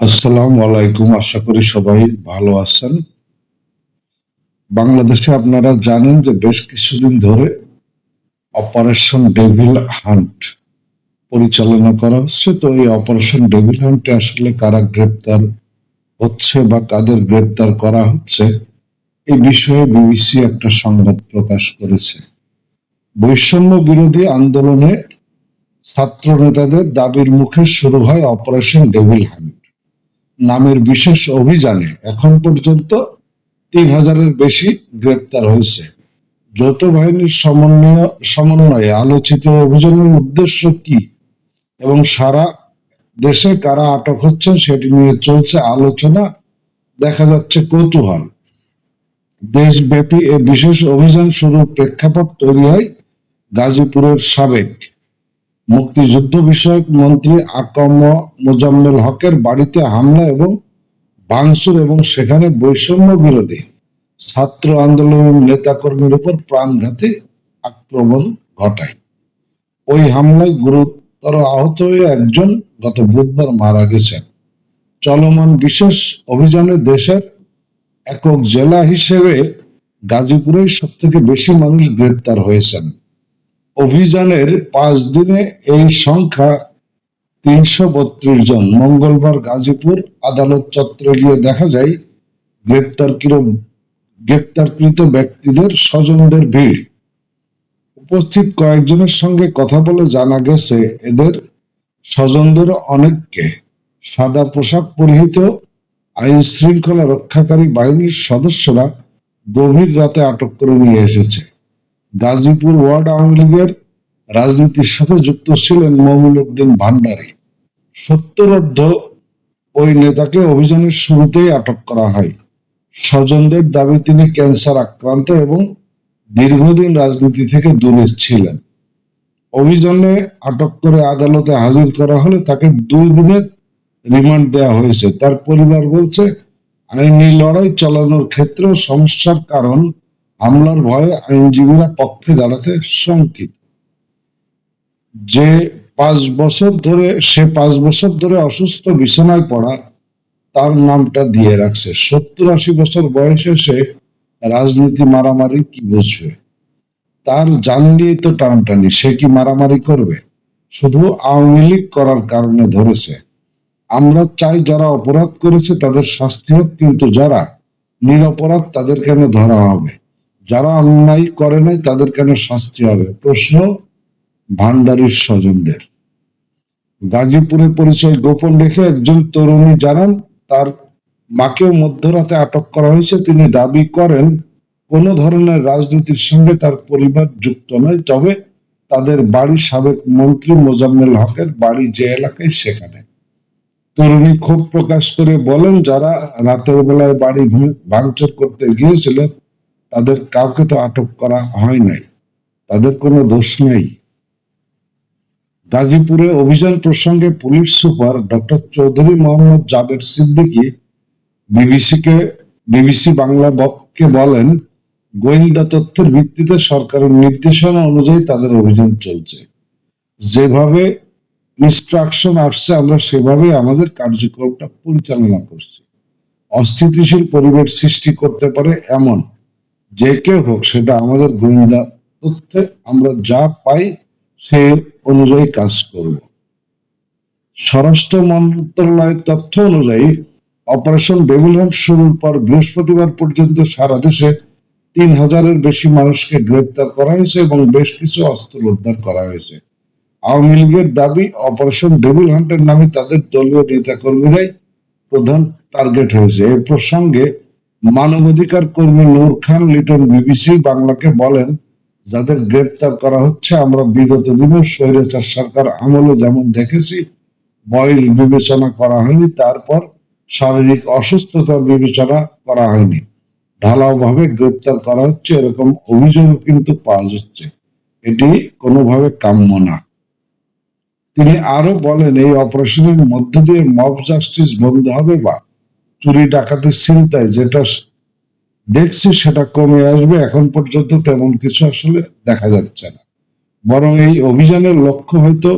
আসসালামু আলাইকুম, আশা করি সবাই ভালো আছেন। বাংলাদেশে আপনারা জানেন যে বেশ কিছুদিন ধরে অপারেশন ডেভিল হান্ট পরিচালনা করা হচ্ছে। তো এই অপারেশন ডেভিল হান্টে আসলে কারা গ্রেপ্তার হচ্ছে বা কাদের গ্রেপ্তার করা হচ্ছে এই বিষয়ে বিবিসি একটা সংবাদ প্রকাশ করেছে। বৈষম্য বিরোধী আন্দোলনে ছাত্র নেতাদের দাবির মুখে শুরু হয় অপারেশন ডেভিল হান্ট। নামের বিশেষ অভিযানে এখন পর্যন্ত তিন হাজারের বেশি গ্রেপ্তার হয়েছে। যৌথ বাহিনীর সমন্বয় সমন্বয়ে আলোচিত অভিযানের উদ্দেশ্য কি এবং সারা দেশে কারা আটক হচ্ছে সেটি নিয়ে চলছে আলোচনা। দেখা যাচ্ছে কৌতূহল। দেশব্যাপী এ বিশেষ অভিযান শুরুর প্রেক্ষাপট তৈরি হয় গাজীপুরের সাবেক মুক্তিযুদ্ধ বিষয়ক মন্ত্রী আকম মোজাম্মেল হকের বাড়িতে হামলা এবং ভাঙচুর এবং সেখানে বৈষম্য বিরোধী ছাত্র আন্দোলনের নেতাকর্মীর উপর প্রাণঘাতী আক্রমণ ঘটায়। ওই হামলায় গুরুতর আহত হয়ে একজন গত বুধবার মারা গেছেন। চলমান বিশেষ অভিযানে দেশের একক জেলা হিসেবে গাজীপুরে সব থেকে বেশি মানুষ গ্রেপ্তার হয়েছেন। অভিযানের পাঁচ দিনে এই সংখ্যা তিনশো বত্রিশ জন। মঙ্গলবার গাজীপুর আদালত চত্বরে গিয়ে দেখা যায়, গ্রেপ্তারকৃত গ্রেপ্তারকৃত ব্যক্তিদের স্বজনদের ভিড়। উপস্থিত কয়েকজনের সঙ্গে কথা বলে জানা গেছে, এদের স্বজনদের অনেককে সাদা পোশাক পরিহিত আইন শৃঙ্খলা রক্ষাকারী বাহিনীর সদস্যরা গভীর রাতে আটক করে নিয়ে এসেছে। গাজীপুর ওয়ার্ড আওয়ামী লীগের রাজনীতির সাথে যুক্ত ছিলেন মমিন উদ্দিন ভান্ডারী সত্তরোর্ধ ওই নেতাকে অভিযানের শুরুতেই আটক করা হয়। স্বজনদের দাবি, তিনি ক্যান্সার আক্রান্ত এবং দীর্ঘদিন রাজনীতি থেকে দূরে ছিলেন। অভিযানে আটক করে আদালতে হাজির করা হলে তাকে দুই দিনের রিমান্ড দেওয়া হয়েছে। তার পরিবার বলছে, আইনি লড়াই চালানোর ক্ষেত্রেও সমস্যার কারণ হামলার ভয়ে আইনজীবীরা পক্ষে দাঁড়াতে শঙ্কিত। যে পাঁচ বছর ধরে, সে পাঁচ বছর ধরে অসুস্থ, বিছানায় পড়া, তার নামটা দিয়ে রাখছে। সত্তর আশি বছর বয়সে সে রাজনীতি মারামারি কি বুঝবে? তার জান নিয়ে তো টানটানি, সে কি মারামারি করবে? শুধু আওয়ামী লীগ করার কারণে ধরেছে। আমরা চাই যারা অপরাধ করেছে তাদের শাস্তি হোক, কিন্তু যারা নিরপরাধ তাদের কেন ধরা হবে। যারা অন্যায় করে নাই, তাদের কেন শাস্তি হবে? প্রশ্ন ভান্ডারীর স্বজনদের। গাজীপুরে পরিচয় গোপন রেখে একজন তরুণী জানান, তার মাকেও মধ্যরাতে আটক করা হয়েছে। তিনি দাবি করেন, কোন ধরনের রাজনীতির সঙ্গে তার পরিবার যুক্ত নয়, তবে তাদের বাড়ি সাবেক মন্ত্রী মোজাম্মেল হকের বাড়ি যে এলাকায়, সেখানে। তরুণী ক্ষোভ প্রকাশ করে বলেন, যারা রাতের বেলায় বাড়ি ভেঙে ভাঙচুর করতে গিয়েছিল তাদের কাউকে তো আটক করা হয় নাই। তাদের কোনো দোষ নেই। গাজীপুরে অভিযান প্রসঙ্গে police super doctor Chowdhury Mohammad Jaber Siddiqui বিবিসিকে, বিবিসি বাংলা বককে বলেন, গোয়েন্দা তথ্যের ভিত্তিতে সরকারের নির্দেশনা অনুযায়ী তাদের অভিযান চলছে। যেভাবে ইনস্ট্রাকশন আসছে, আমরা সেভাবে আমাদের কার্যক্রমটা পরিচালনা করছি। অস্থিতিশীল পরিবেশ সৃষ্টি করতে পারে এমন যে কেউ হোক, সেটা আমাদের গোয়েন্দা তথ্যে আমরা যা পাই সেই অনুযায়ী কাজ করব। স্বরাষ্ট্র মন্ত্রণালয়ের তথ্য অনুযায়ী অপারেশন ডেভিল শুরুর পর বৃহস্পতিবার পর্যন্ত সারা দেশে তিন হাজারের বেশি মানুষকে গ্রেপ্তার করা হয়েছে এবং বেশ কিছু অস্ত্র উদ্ধার করা হয়েছে। আওয়ামী লীগের দাবি, অপারেশন ডেভিল হান্টের নামে তাদের দলীয় নেতাকর্মীরাই প্রধান টার্গেট হয়েছে। এ প্রসঙ্গে মানবাধিকার কর্মী নূর খান, লিটন বিবিসি বাংলাকে বলেন, যাদের গ্রেপ্তার করা হচ্ছে, আমরা বিগত দিনে স্বৈরাচার সরকার আমলে যেমন দেখেছি বয়স বিবেচনা করা হয়নি, তারপর শারীরিক অসুস্থতা বিবেচনা করা হয়নি। ঢালাও ভাবে গ্রেপ্তার করা হচ্ছে, এরকম অভিযোগও কিন্তু পাওয়া যাচ্ছে। এটি কোনোভাবে কাম্য না। তিনি আরও বলেন, এই অপারেশনের মধ্য দিয়ে মব জাস্টিস বন্ধ হবে বা চুরি ডাকাতির চিন্তায় যেটা দেখছি সেটা কমে আসবে, এখন পর্যন্ত তেমন কিছু আসলে দেখা যাচ্ছে না। বরং এই অভিযানের লক্ষ্য হয়তো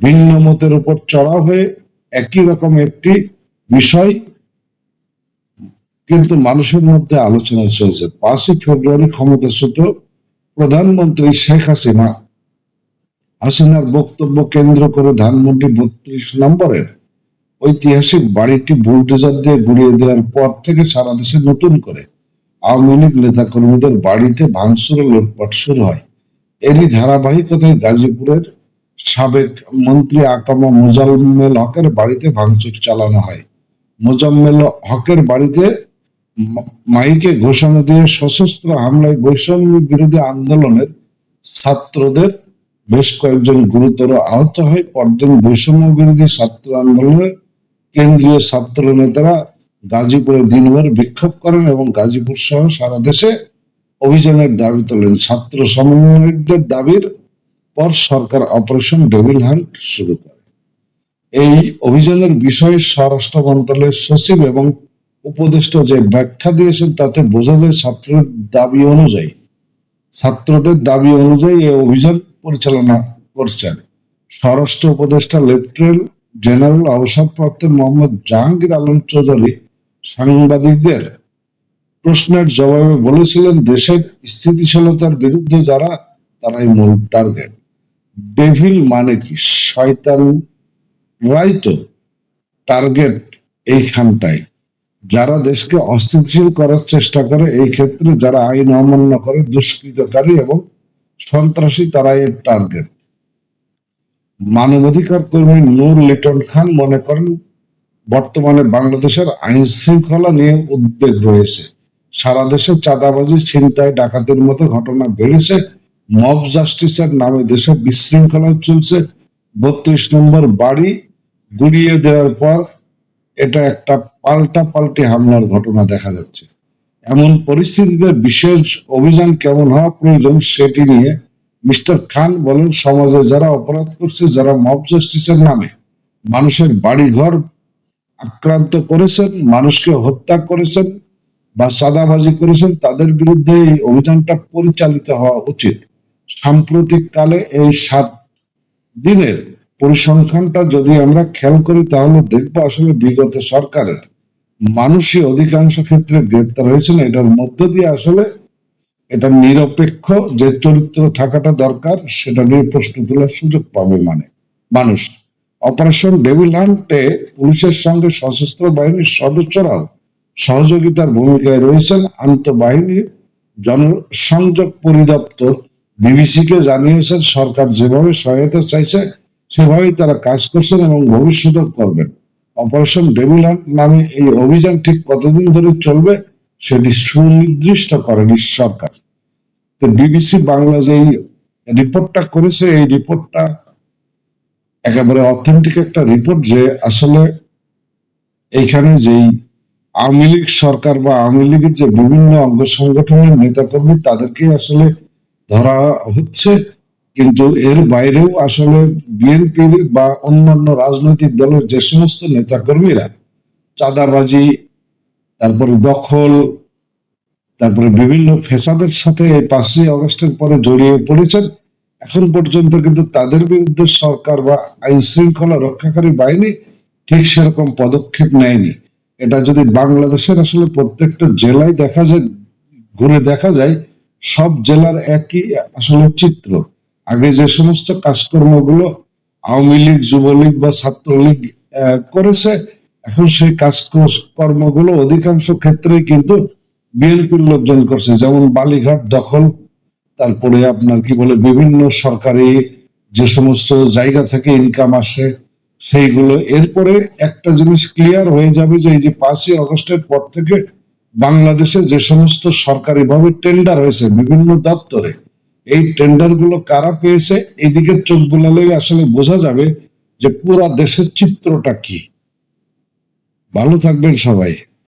ভিন্ন মতের উপর চড়া হয়ে একই রকম একটি বিষয় কিন্তু মানুষের মধ্যে আলোচনা চলছে। পাঁচই ফেব্রুয়ারি ক্ষমতাচ্যুত প্রধানমন্ত্রী শেখ হাসিনা, হাসিনার বক্তব্য কেন্দ্র করে ধানমন্ডি বত্রিশ নম্বরের ঐতিহাসিক বাড়িটি বুলডোজার দিয়ে গুড়িয়ে দেওয়ার পর থেকে সারা দেশে নতুন করে। আওয়ামী লীগ নেতা কর্মীদের বাড়িতে ভাঙচুর লুটপাট শুরু হয়। এরই ধারাবাহিকতায় গাজীপুরের সাবেক মন্ত্রী আকামা মোজাম্মেল হকের বাড়িতে ভাঙচুর চালানো হয়। মোজাম্মেল হকের বাড়িতে মাইকে ঘোষণা দিয়ে সশস্ত্র হামলায় বৈষম্য বিরোধী আন্দোলনের ছাত্রদের বেশ কয়েকজন গুরুতর আহত হয়। পরদিন বৈষম্য বিরোধী ছাত্র আন্দোলনের কেন্দ্রীয় ছাত্র নেতারা গাজীপুরে দিনভর বিক্ষোভ করেন এবং গাজীপুর সহ সারা দেশে অভিযানের দাবি তোলেন। ছাত্র সমন্বয়কদের দাবির পর সরকার অপারেশন ডেভিল হান্ট শুরু করে। এই অভিযানের বিষয়ে স্বরাষ্ট্র মন্ত্রণালয়ের সচিব এবং উপদেষ্টা যে ব্যাখ্যা দিয়েছেন, তাতে বোঝা যায় ছাত্রের দাবি অনুযায়ী, ছাত্রদের দাবি অনুযায়ী এই অভিযান পরিচালনা করছেন। স্বরাষ্ট্র উপদেষ্টা লেফটেন্যান্ট জেনারেল অবসরপ্রাপ্ত মোহাম্মদ জাহাঙ্গীর আলম চৌধুরী সাংবাদিকদের প্রশ্নের জবাবে বলেছিলেন, দেশের স্থিতিশীলতার বিরুদ্ধে যারা, তারাই মূল টার্গেট। ডেভিল মানে কি? শয়তান রাই তো টার্গেট এইখানটাই। যারা দেশকে অস্থিতিশীল করার চেষ্টা করে, এই ক্ষেত্রে যারা আইন অমান্য করে, দুষ্কৃতকারী এবং সন্ত্রাসী তারা এর টার্গেট। মানবাধিকার কর্মী নূর লিটন খান মনে করেন, বর্তমানে বাংলাদেশের আইন শৃঙ্খলা নিয়ে উদ্বেগ রয়েছে। সারা দেশে চাঁদাবাজি, ছিনতাই, ডাকাতির মতো ঘটনা বেড়েছে। মব জাস্টিসের নামে দেশে বিশৃঙ্খলা চলছে। বত্রিশ নম্বর বাড়ি গুড়িয়ে দেওয়ার পর এটা একটা পাল্টা পাল্টি হামলার ঘটনা দেখা যাচ্ছে। এমন পরিস্থিতিতে বিশেষ অভিযান কেমন হওয়া প্রয়োজন সেটি নিয়ে মিস্টার খান বলেন, সমাজে যারা অপরাধ করছে, যারা মব জাস্টিসের নামে মানুষের বাড়িঘর আক্রান্ত করেছেন, মানুষকে হত্যা করেছেন বা সাদাবাজি করেছেন, তাদের বিরুদ্ধে এই অভিযানটা পরিচালিত হওয়া উচিত। সাম্প্রতিক কালে এই সাত দিনের পরিসংখ্যানটা যদি আমরা খেয়াল করি, তাহলে দেখব আসলে বিগত সরকারের মানুষই অধিকাংশ ক্ষেত্রে গ্রেপ্তার হয়েছেন। এটার মধ্য দিয়ে আসলে এটা নিরপেক্ষ যে চরিত্র থাকাটা দরকার, সেটা নিয়ে প্রশ্ন তোলার সুযোগ পাবে মানে মানুষ। অপারেশন ডেভিল হান্টে পুলিশের সঙ্গে সশস্ত্র বাহিনীর সদস্যরাও সহযোগিতার ভূমিকায় রয়েছেন। আন্তঃবাহিনীর জনসংযোগ পরিদপ্তর বিবিসিকে জানিয়েছেন, সরকার যেভাবে সহায়তা চাইছে, সেভাবেই তারা কাজ করছেন এবং ভবিষ্যতেও করবেন। অপারেশন ডেভিল হান্ট নামে এই অভিযান ঠিক কতদিন ধরে চলবে সেটি সুনির্দিষ্ট করেনি সরকার তো বিবিসি বাংলা যে রিপোর্টটা করেছে, এই রিপোর্টটা একেবারে অথেন্টিক একটা রিপোর্ট যে আসলে এইখানে যেই আওয়ামী লীগ সরকার বা আওয়ামী লীগের যে বিভিন্ন অঙ্গ সংগঠনের নেতাকর্মী, তাদেরকে আসলে ধরা হচ্ছে। কিন্তু এর বাইরেও আসলে বিএনপির বা অন্যান্য রাজনৈতিক দলের যে সমস্ত নেতাকর্মীরা, চাঁদাবাজি তারপরে দখল, তারপরে বিভিন্ন ফেসাদের সাথে এই পাঁচই আগস্টের পরে জড়িয়ে পড়েছেন। এখন পর্যন্ত কিন্তু তাদের বিরুদ্ধে সরকার বা আইন শৃঙ্খলা রক্ষাকারী বাহিনী ঠিক সেরকম পদক্ষেপ নেয়নি। এটা যদি বাংলাদেশের আসলে প্রত্যেকটা জেলায় দেখা যায়, ঘুরে দেখা যায়, সব জেলার একই আসলে চিত্র। আগে যে সমস্ত কাজকর্মগুলো আওয়ামী লীগ, যুবলীগ বা ছাত্রলীগ করেছে এখন সেই কাজ কর্মগুলো অধিকাংশ ক্ষেত্রে কিন্তু বিএনপির লোকজন করছে। যেমন বালিঘাট দখল, তারপরে আপনার কি বলে বিভিন্ন সরকারি যে সমস্ত জায়গা থেকে ইনকাম আসে, সেইগুলো। এরপরে একটা জিনিস ক্লিয়ার হয়ে যাবে যে এই যে পাঁচই আগস্টের পর থেকে বাংলাদেশে যে সমস্ত সরকারি ভাবে টেন্ডার হয়েছে বিভিন্ন দপ্তরে, এই টেন্ডারগুলো কারা পেয়েছে? এদিকে চোখ বুলালে আসলে বোঝা যাবে যে পুরা দেশের চিত্রটা কি। ভালো থাকবেন সবাই।